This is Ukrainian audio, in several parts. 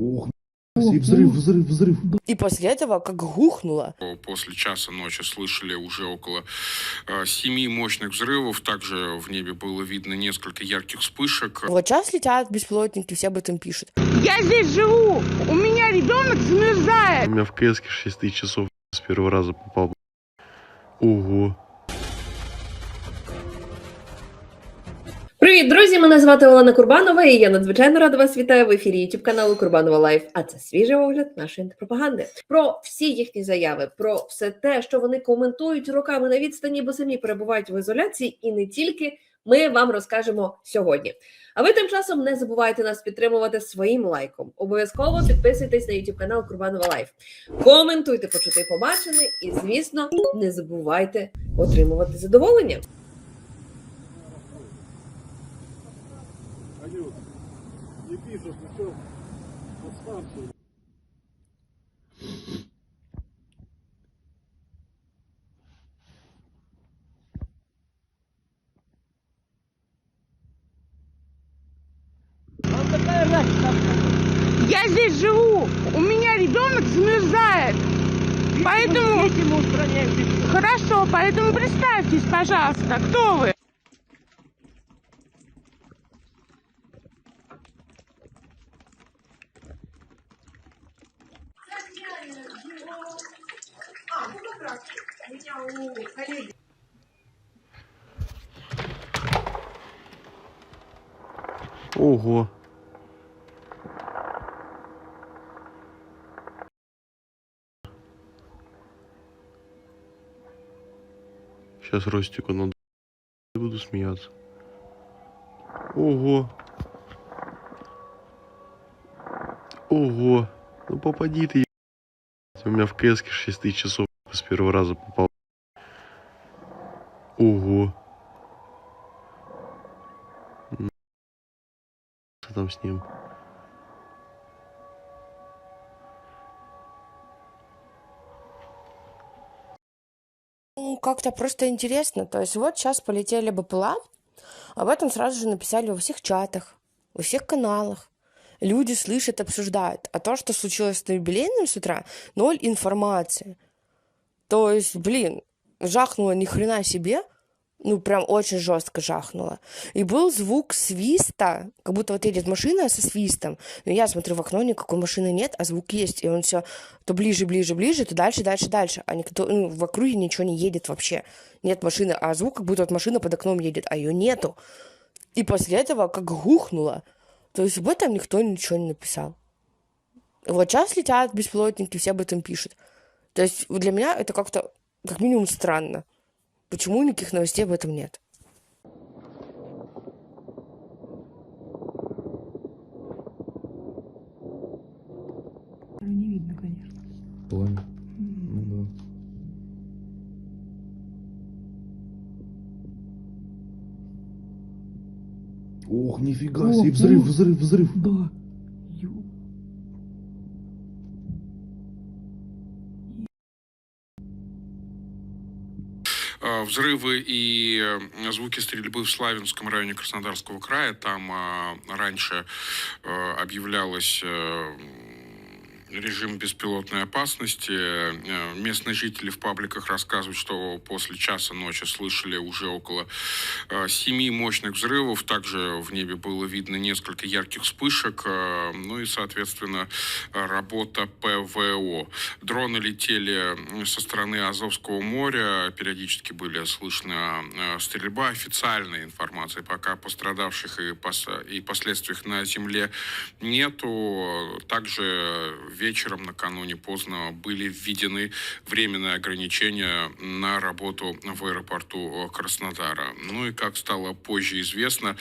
Ох, и взрыв, взрыв, взрыв. И после этого как гухнуло. После часа ночи слышали уже около э, семи мощных взрывов. Также в небе было видно несколько ярких вспышек. Вот сейчас летят беспилотники, все об этом пишут. Я здесь живу. У меня ребенок замерзает. У меня в КС 6 тысяч часов с первого раза попал. Ого. Привіт, друзі! Мене звати Олена Курбанова, і я надзвичайно рада вас вітаю в ефірі YouTube каналу Курбанова Лайф. А це свіжий огляд нашої антипропаганди. Про всі їхні заяви, про все те, що вони коментують роками на відстані, бо самі перебувають в ізоляції, і не тільки ми вам розкажемо сьогодні. А ви тим часом не забувайте нас підтримувати своїм лайком. Обов'язково підписуйтесь на YouTube канал Курбанова Лайф. Коментуйте, почути побачене, і звісно, не забувайте отримувати задоволення. Я здесь живу. У меня ребенок замерзает. Поэтому... Хорошо, поэтому представьтесь, пожалуйста, кто вы? Ого. Сейчас Ростику надо буду смеяться. Ого. Ого. Ну попади ты. У меня в КС 6 тысяч часов с первого раза попал. Ого. Что там с ним? Ну, как-то просто интересно. То есть вот сейчас полетели БПЛА, об этом сразу же написали во всех чатах, во всех каналах. Люди слышат, обсуждают. А то, что случилось на юбилейном с утра, ноль информации. То есть, блин, жахнуло ни хрена себе, ну, прям очень жестко жахнуло. И был звук свиста, как будто вот едет машина со свистом. Но я смотрю в окно, никакой машины нет, а звук есть. И он все то ближе, ближе, ближе, то дальше, дальше, дальше. А никто, ну, в округе ничего не едет вообще. Нет машины, а звук, как будто вот машина под окном едет, а ее нету. И после этого как гухнуло. То есть об этом никто ничего не написал. Вот сейчас летят беспилотники, все об этом пишут. То есть для меня это как-то, как минимум, странно. Почему никаких новостей об этом нет? Не видно, конечно. Пламя. Ну да. Ох, нифига себе, Ох, взрыв, взрыв, взрыв. Да. Взрывы и э, звуки стрельбы в Славянском районе Краснодарского края. Там э, раньше э, объявлялось э, режим беспилотной опасности. Э, Местные жители в пабликах рассказывают, что после часа ночи слышали уже около э, семи мощных взрывов. Также в небе было видно несколько ярких вспышек. э, Ну и, соответственно, работа ПВО. Дроны летели со стороны Азовского моря. Периодически были слышно э, стрельба. Официальной информации пока пострадавших и, пос- и последствиях на земле нету. Также вечером накануне поздно были введены временные ограничения на работу в аэропорту э, Краснодара. Ну и как стало позже известно,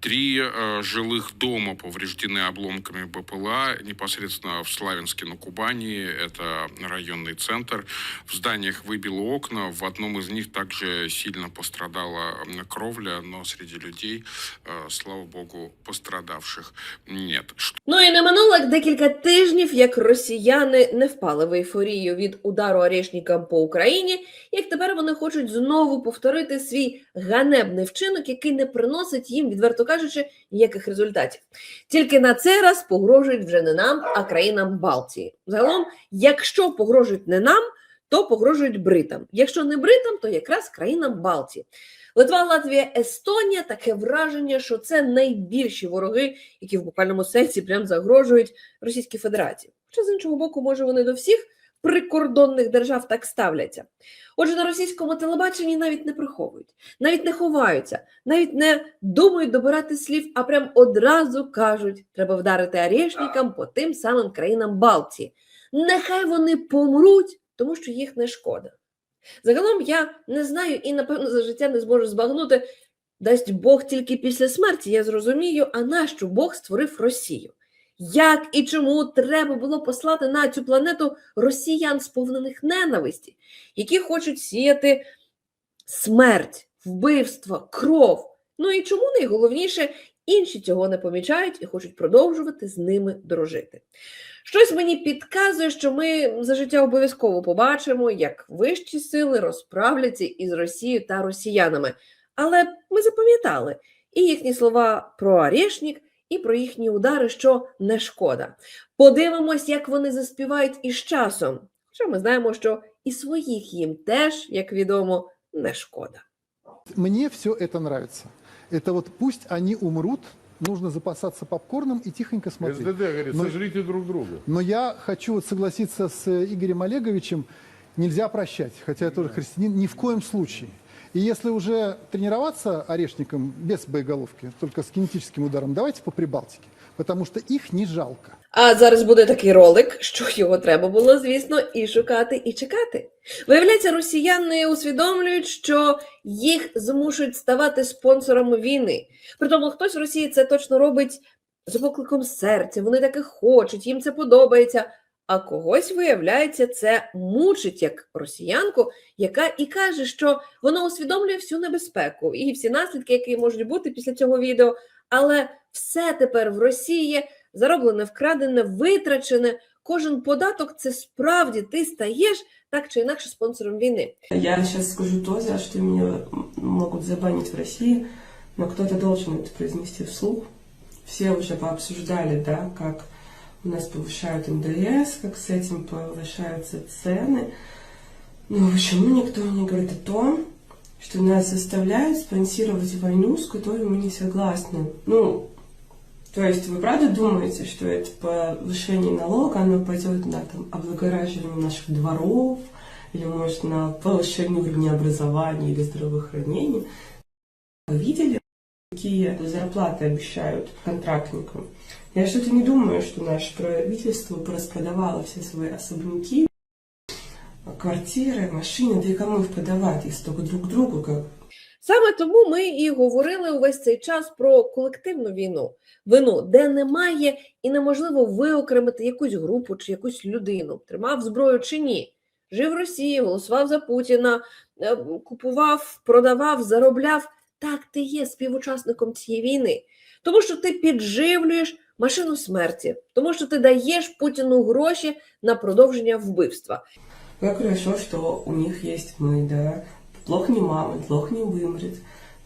три э, жилых дома повреждены обломками БПЛА непосредственно в Славянске на Кубани. Это районный центр. В зданиях выбило окна. В одном из них также сильно пострадала м, кровля, но среди людей, э, слава богу, пострадавших нет. Ну і не минуло декілька тижнів, як росіяни не впали в ейфорію від удару Орешнікам по Україні, як тепер вони хочуть знову повторити свій ганебний вчинок, який не приносить їм, відверто кажучи, ніяких результатів. Тільки на цей раз погрожують вже не нам, а країнам Балтії. Загалом, якщо погрожують не нам, то погрожують бритам. Якщо не бритам, то якраз країнам Балтії. Литва, Латвія, Естонія таке враження, що це найбільші вороги, які в буквальному сенсі прям загрожують Російській Федерації. Хоча з іншого боку, може вони до всіх прикордонних держав так ставляться. Отже, на російському телебаченні навіть не приховують, навіть не ховаються, навіть не думають добирати слів, а прям одразу кажуть, треба вдарити арешникам по тим самим країнам Балтії. Нехай вони помруть, тому що їх не шкода. Загалом я не знаю і, напевно, за життя не зможу збагнути, дасть Бог тільки після смерті, я зрозумію, а нащо Бог створив Росію? Як і чому треба було послати на цю планету росіян, сповнених ненависті, які хочуть сіяти смерть, вбивство, кров. Ну і чому найголовніше, інші цього не помічають і хочуть продовжувати з ними дружити. Щось мені підказує, що ми за життя обов'язково побачимо, як вищі сили розправляться із Росією та росіянами. Але ми запам'ятали і їхні слова про Орешнік, і про їхні удари, що не шкода. Подивимось, як вони заспівають із часом. Хоча ми знаємо, що і своїх їм теж, як відомо, не шкода. Мне все это нравится. Это вот пусть они умрут, нужно запасаться попкорном и тихонько смотреть. СДД говорит, Но- сожрите друг друга. Но я хочу вот согласиться с э, Игорем Олеговичем, нельзя прощать, хотя я тоже христианин, ни в коем случае. И если уже тренироваться орешником без боеголовки, только с кинетическим ударом, давайте по Прибалтике, потому что их не жалко. А зараз буде такий ролик, що його треба було, звісно, і шукати, і чекати. Виявляється, росіяни усвідомлюють, що їх змушують ставати спонсорами війни. Притому хтось в Росії це точно робить за покликом серця, вони таки хочуть, їм це подобається. А когось, виявляється, це мучить як росіянку, яка і каже, що вона усвідомлює всю небезпеку і всі наслідки, які можуть бути після цього відео. Але все тепер в Росії зароблене, вкрадене, витрачене. Кожен податок це справді ти стаєш так чи інакше спонсором війни. Я сейчас скажу то, за что меня могут забанить в России, но кто-то должен это произнести вслух. Все уже пообсуждали, да, как у нас повышают НДС, как с этим повышаются цены. Но почему никто не говорит о том, что нас заставляют спонсировать войну, с которой мы не согласны? Ну, то есть вы правда думаете, что это повышение налога, оно пойдет на там, облагораживание наших дворов, или может на повышение уровня образования или здравоохранения? Вы видели, какие зарплаты обещают контрактникам? Я что-то не думаю, что наше правительство распродавало все свои особняки, квартиры, машины, да и кому их продавать, если только друг другу, как Саме тому ми і говорили увесь цей час про колективну війну, вину, де немає і неможливо виокремити якусь групу чи якусь людину, тримав зброю чи ні. Жив в Росії, голосував за Путіна, е, купував, продавав, заробляв. Так, ти є співучасником цієї війни, тому що ти підживлюєш машину смерті, тому що ти даєш Путіну гроші на продовження вбивства. Как хорошо, что у них есть мы, да Плохо не мама, плохо не вымрет.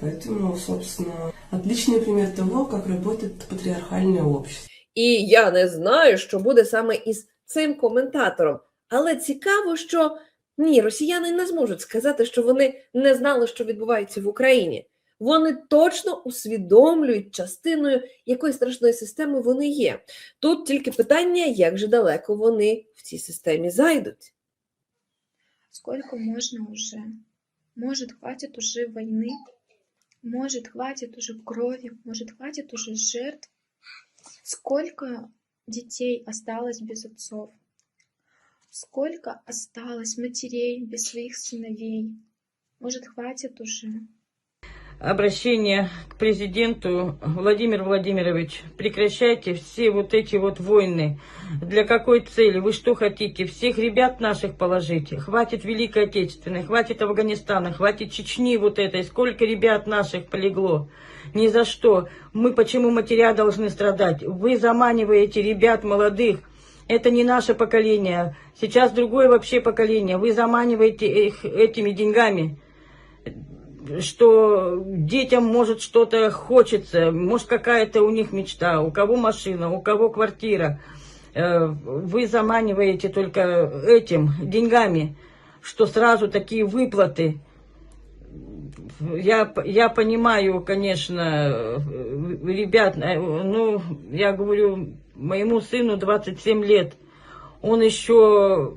Поэтому, собственно, отличный пример того, как работает патриархальное общество. І я не знаю, що буде саме із цим коментатором. Але цікаво, що ні, росіяни не зможуть сказати, що вони не знали, що відбувається в Україні. Вони точно усвідомлюють частиною якої страшної системи вони є. Тут тільки питання, як же далеко вони в цій системі зайдуть. Сколько можно уже? Может, хватит уже войны? Может, хватит уже крови? Может, хватит уже жертв? Сколько детей осталось без отцов? Сколько осталось матерей без своих сыновей? Может, хватит уже? Обращение к президенту Владимир Владимирович, прекращайте все вот эти вот войны. Для какой цели? Вы что хотите? Всех ребят наших положите. Хватит Великой Отечественной, хватит Афганистана, хватит Чечни вот этой. Сколько ребят наших полегло? Ни за что. Мы почему матеря должны страдать? Вы заманиваете ребят молодых Это не наше поколение. Сейчас другое вообще поколение. Вы заманиваете их этими деньгами, что детям может что-то хочется, может какая-то у них мечта, у кого машина, у кого квартира. Э, Вы заманиваете только этим деньгами, что сразу такие выплаты. Я, я понимаю, конечно, ребят, ну, я говорю, моему сыну 27 лет, он еще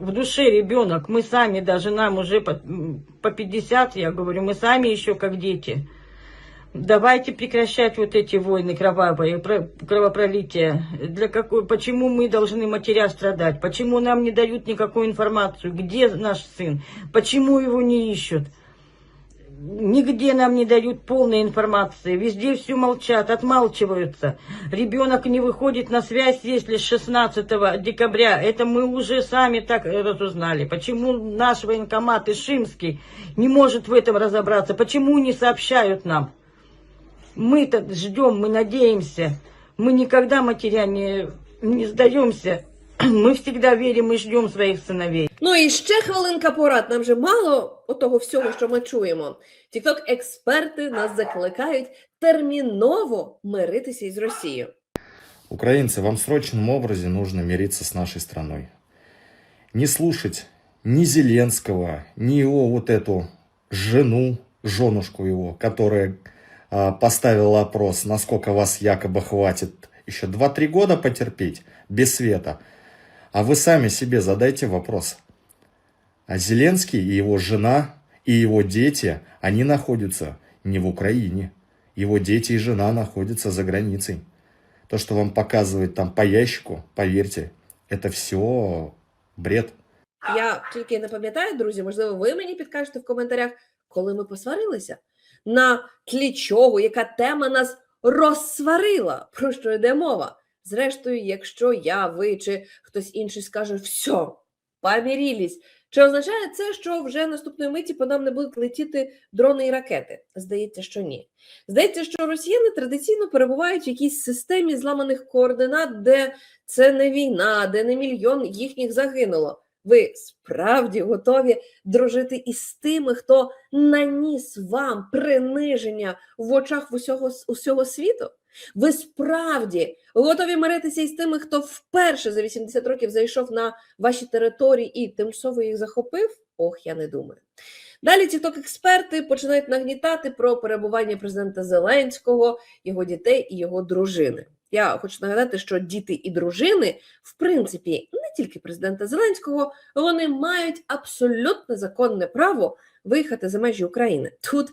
в душе ребенок, мы сами, даже нам уже по, по 50, я говорю, мы сами еще как дети. Давайте прекращать вот эти войны кровавые, про- кровопролития. Для какой, почему мы должны матеря страдать? Почему нам не дают никакую информацию? Где наш сын? Почему его не ищут? Нигде нам не дают полной информации. Везде все молчат, отмалчиваются. Ребенок не выходит на связь, если с 16 декабря. Это мы уже сами так э, разузнали. Почему наш военкомат Ишимский не может в этом разобраться? Почему не сообщают нам? Мы-то ждем, мы надеемся. Мы никогда матеря не, не сдаемся. Мы всегда верим и ждем своих сыновей. Ну і ще хвилинка порад. Нам же мало того всього, що ми чуємо. Тікток експерти нас закликають терміново миритися із Росією. Украинцы, вам в срочном образе нужно мириться с нашей страной. Не слушать ни Зеленского, ни его вот эту жену, женушку его, которая а, поставила опрос, насколько вас якобы хватит еще 2-3 года потерпеть без света. А вы сами себе задайте вопрос. А Зеленский и его жена, и его дети, они находятся не в Украине. Его дети и жена находятся за границей. То, что вам показывают там по ящику, поверьте, это все бред. Я тільки не пам'ятаю, друзі, можливо, ви мені підкажете в коментарях, коли ми посварилися. На тлі чого, яка тема нас розсварила, про що йде мова. Зрештою, якщо я, ви чи хтось інший скаже все, помірілись, чи означає це, що вже наступної миті по нам не будуть летіти дрони і ракети? Здається, що ні. Здається, що росіяни традиційно перебувають в якійсь системі зламаних координат, де це не війна, де не мільйон їхніх загинуло. Ви справді готові дружити із тими, хто наніс вам приниження в очах усього, усього світу? Ви справді готові миритися із тими, хто вперше за 80 років зайшов на ваші території і тимчасово їх захопив? Ох, я не думаю. Далі тікток експерти починають нагнітати про перебування президента Зеленського, його дітей і його дружини. Я хочу нагадати, що діти і дружини, в принципі, не тільки президента Зеленського, вони мають абсолютно законне право виїхати за межі України. Тут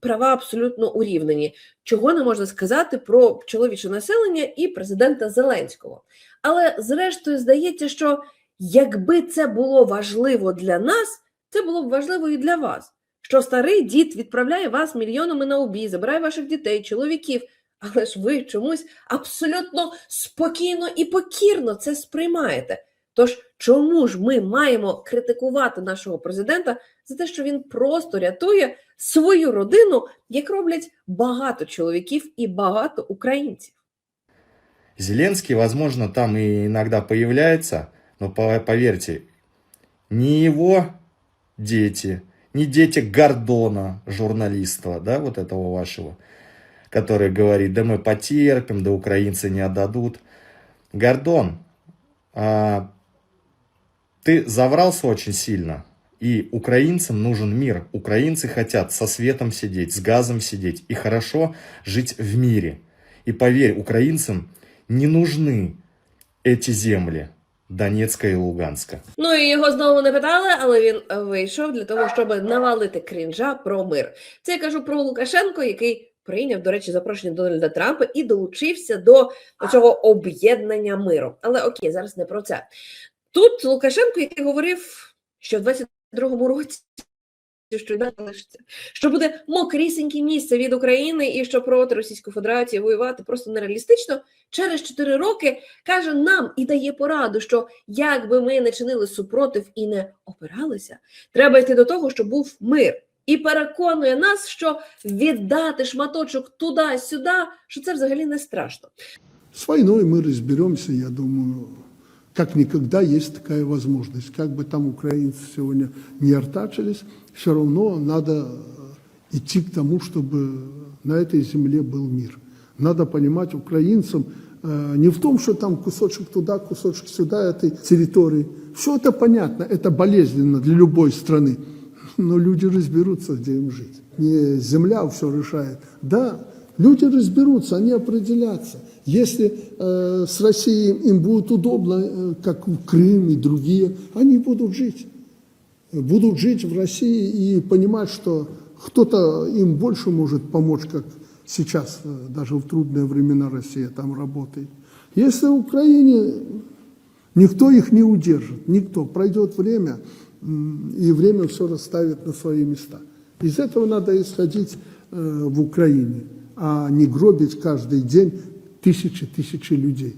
права абсолютно урівнені. Чого не можна сказати про чоловіче населення і президента Зеленського. Але зрештою здається, що якби це було важливо для нас, це було б важливо і для вас. Що старий дід відправляє вас мільйонами на обій, забирає ваших дітей, чоловіків. Але ж ви чомусь абсолютно спокійно і покірно це сприймаєте. Тож чому ж ми маємо критикувати нашого президента за те, що він просто рятує свою родину, як роблять багато чоловіків і багато українців? Зеленский, возможно, там и иногда появляется, но по- поверьте, не его дети, не дети Гордона, журналиста, да, вот этого вашего, который говорит, да мы потерпим, да украинцы не отдадут. Гордон, а, ты заврался очень сильно, и украинцам нужен мир. Украинцы хотят со светом сидеть, с газом сидеть и хорошо жить в мире. И поверь, украинцам не нужны эти земли Донецка и Луганска. Ну і його знову не питали, але він е, вийшов для того, щоб навалити крінжа про мир. Це я кажу про Лукашенко, який прийняв, до речі, запрошення Дональда Трампа і долучився до цього об'єднання миру. Але окей, зараз не про це. Тут Лукашенко, який говорив, що в 22-му році. Що залишиться, що буде мокрісіньке місце від України, і що проти Російської Федерації воювати просто нереалістично. Через 4 роки каже нам і дає пораду, що як би ми не чинили супротив і не опиралися, треба йти до того, щоб був мир. І переконує нас, що віддати шматочок туди-сюди, що це взагалі не страшно. С войной мы разберемся, я думаю, как никогда есть такая возможность. Как бы там украинцы сегодня не артачились, все равно надо идти к тому, чтобы на этой земле был мир. Надо понимать украинцам э, не в том, что там кусочек туда, кусочек сюда этой территории. Все это понятно, это болезненно для любой страны. Но люди разберутся, где им жить. Не земля все решает. Да, люди разберутся, они определятся. Если э, с Россией им будет удобно, э, как в Крым и другие, они будут жить. Будут жить в России и понимать, что кто-то им больше может помочь, как сейчас, э, даже в трудные времена Россия там работает. Если в Украине никто их не удержит, никто. Пройдет время, м, и время все расставит на свои места. Из этого надо исходить э, в Украине, а не гробить каждый день тысячи-тысячи людей.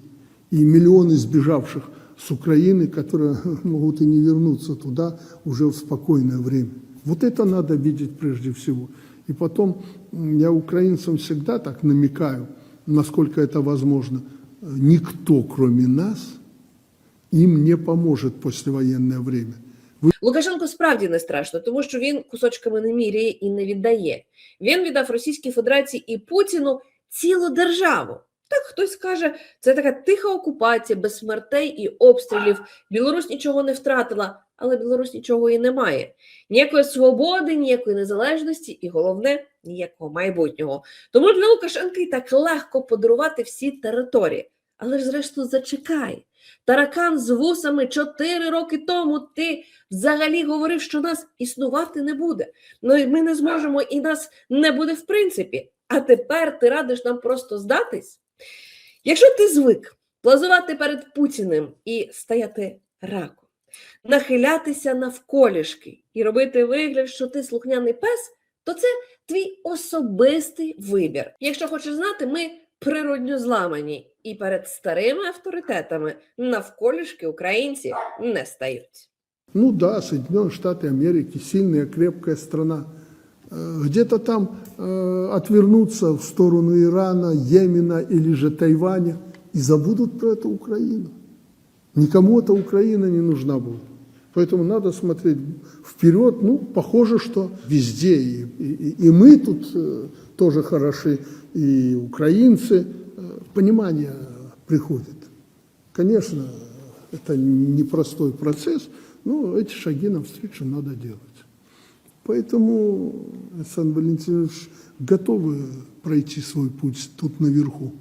И миллионы сбежавших с Украины, которые могут и не вернуться туда уже в спокойное время. Вот это надо видеть прежде всего. И потом м, я украинцам всегда так намекаю, насколько это возможно. Э, Никто, кроме нас, им не поможет в послевоенное время. Лукашенко справді не страшно, тому що він кусочками не міряє і не віддає. Він віддав Російській Федерації і Путіну цілу державу. Так хтось каже, це така тиха окупація без смертей і обстрілів. Білорусь нічого не втратила, але Білорусь нічого і не має. Ніякої свободи, ніякої незалежності, і головне ніякого майбутнього. Тому для Лукашенка і так легко подарувати всі території. Але ж зрештою зачекай. Таракан з вусами чотири роки тому ти взагалі говорив, що нас існувати не буде. Ну і ми не зможемо, і нас не буде в принципі. А тепер ти радиш нам просто здатись? Якщо ти звик плазувати перед Путіним і стояти раком, нахилятися навколішки і робити вигляд, що ти слухняний пес, то це твій особистий вибір. Якщо хочеш знати, ми природньо зламані, і перед старими авторитетами навколішки українці не стають. Ну да, Соединенные Штаты Америки, сильная, крепкая страна. Э, Где-то там э, отвернуться в сторону Ирана, Йемена или же Тайваня и забудут про эту Украину. Никому эта Украина не нужна будет. Поэтому надо смотреть вперед. Ну, похоже, что везде. И, и- и мы тут э, тоже хороши, и украинцы. Э, Понимание приходит. Конечно, это непростой процесс, но эти шаги навстречу надо делать. Поэтому, Александр Валентинович, готовы пройти свой путь тут наверху.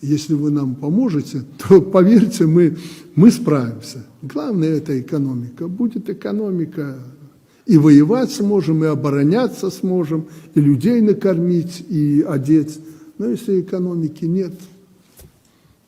Если вы нам поможете, то, поверьте, мы, мы справимся. Главное – это экономика. Будет экономика, и воевать сможем, и обороняться сможем, и людей накормить, и одеть. Но если экономики нет,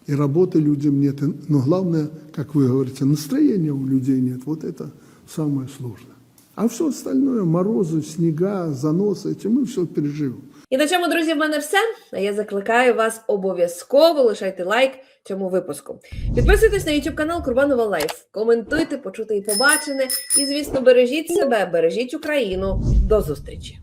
и работы людям нет, и- но главное, как вы говорите, настроения у людей нет. Вот это самое сложное. А все остальное, морозы, снега, заносы, эти мы все переживем. І на цьому, друзі, в мене все. А я закликаю вас обов'язково лишайте лайк цьому випуску. Підписуйтесь на YouTube канал Курбанова Лайф, коментуйте, почути і побачене. І, звісно, бережіть себе, бережіть Україну. До зустрічі!